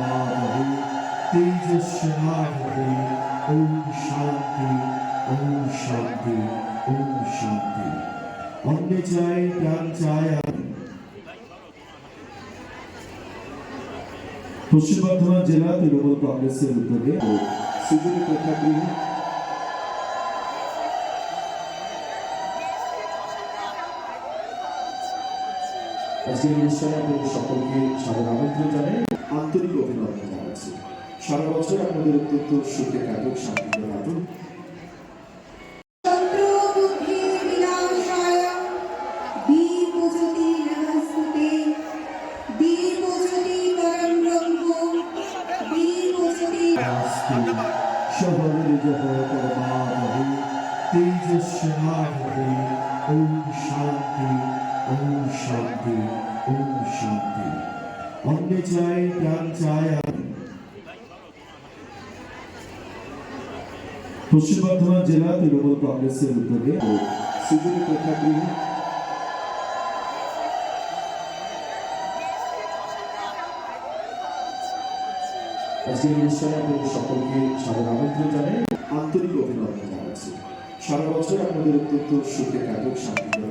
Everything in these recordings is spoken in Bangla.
মাধবী তেজস্বী ওম শান্তি ওম শান্তি ওম শান্তি অন্নে চাই প্রাণ চাই পশ্চিম বর্ধমান জেলা তৃণমূল কংগ্রেসের উদ্যোগে সুযোগী প্রেক্ষাগৃহে আজকের অনুষ্ঠানে আপনাদের সকলকে সাদর আমন্ত্রণ জানাই আন্তরিক অভিনন্দন জানাচ্ছি। সারা বছর আপনাদের অত্যন্ত সুখে কাটুক শান্তিতে কাটুক। তেজস্বী শান্তি। ওম শান্তি ওম শান্তি চাই, প্রাণ চাই পশ্চিম বর্ধমান জেলা তৃণমূল কংগ্রেসের উদ্যোগে সকলকে আন্তরিক অভিনন্দন জানাচ্ছি। সারা বছর আপনাদের অত্যন্ত সুখে কাটুক, শান্তিতে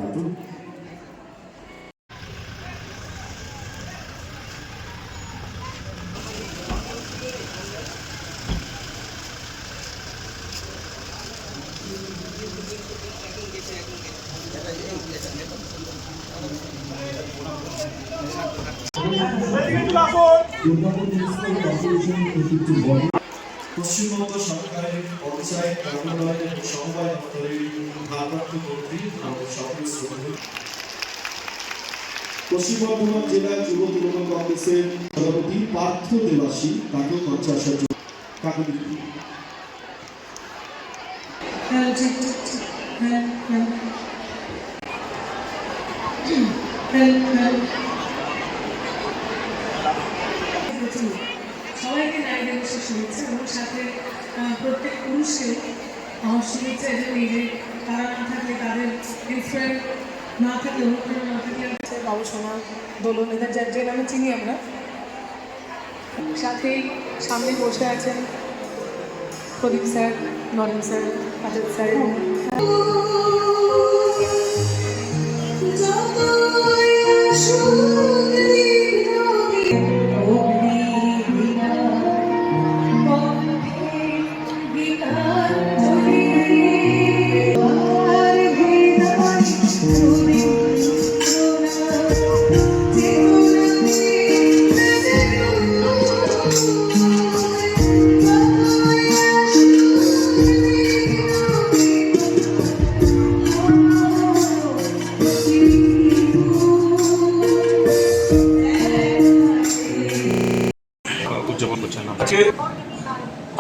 কাটুক পশ্চিমবঙ্গ সরকারের পঞ্চায়েত কার্যালয়ের সমবায় দপ্তরের ভারপ্রাপ্ত মন্ত্রী আমাদের সকলের শ্রদ্ধেয় পশ্চিম বর্ধমান জেলা যুব তৃণমূল কংগ্রেসের সভাপতি পার্থ দেবাসী তাকে জন্য কাকে দিচ্ছি। হ্যাঁ হ্যাঁ হ্যাঁ হ্যাঁ হ্যাঁ প্রচুর। সবাইকে নারী দিবসের শুভেচ্ছা এবং সাথে প্রত্যেক পুরুষকে আমার শুভেচ্ছা এবং এই যে তারা না থাকলে তাদের ইনফ্লুয়েন্স না থাকলে অনুপ্রেরণা না থাকলে সোনা দোলন এদের যার যে নামে চিনি আমরা সাথেই সামনে বসে আছেন Pradip sir Naren sir Azad sir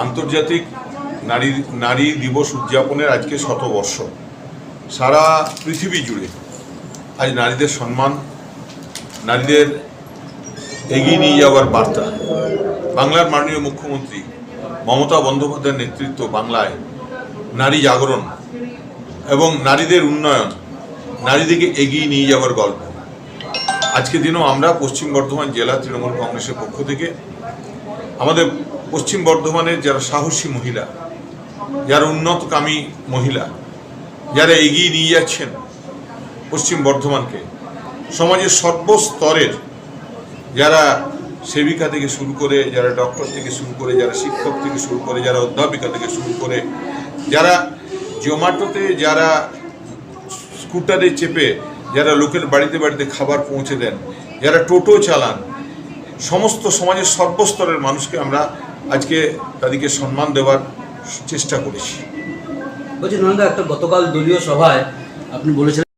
আন্তর্জাতিক নারী নারী দিবস উদযাপনের আজকে শতবর্ষ। সারা পৃথিবী জুড়ে আজ নারীদের সম্মান নারীদের এগিয়ে নিয়ে যাওয়ার বার্তা। বাংলার মাননীয় মুখ্যমন্ত্রী মমতা বন্দ্যোপাধ্যায়ের নেতৃত্ব বাংলায় নারী জাগরণ এবং নারীদের উন্নয়ন নারীদেরকে এগিয়ে নিয়ে যাওয়ার গল্প। আজকে দিনও আমরা পশ্চিম বর্ধমান জেলা তৃণমূল কংগ্রেসের পক্ষ থেকে আমাদের পশ্চিম বর্ধমানের যারা সাহসী মহিলা, যারা উন্নতকামী মহিলা, যারা এগিয়ে নিয়ে যাচ্ছেন পশ্চিম বর্ধমানকে সমাজের সর্বস্তরের যারা সেবিকা থেকে শুরু করে, যারা ডক্টর থেকে শুরু করে, যারা শিক্ষক থেকে শুরু করে, যারা অধ্যাপিকা থেকে শুরু করে, যারা জোম্যাটোতে, যারা স্কুটারে চেপে, যারা লোকের বাড়িতে বাড়িতে খাবার পৌঁছে দেন, যারা টোটো চালান, সমস্ত সমাজের সর্বস্তরের মানুষকে আমরা আজকে তাদেরকে সম্মান দেওয়ার চেষ্টা করেছি। বলছি নন্দা একটা গতকাল দলীয় সভায় আপনি বলেছিলেন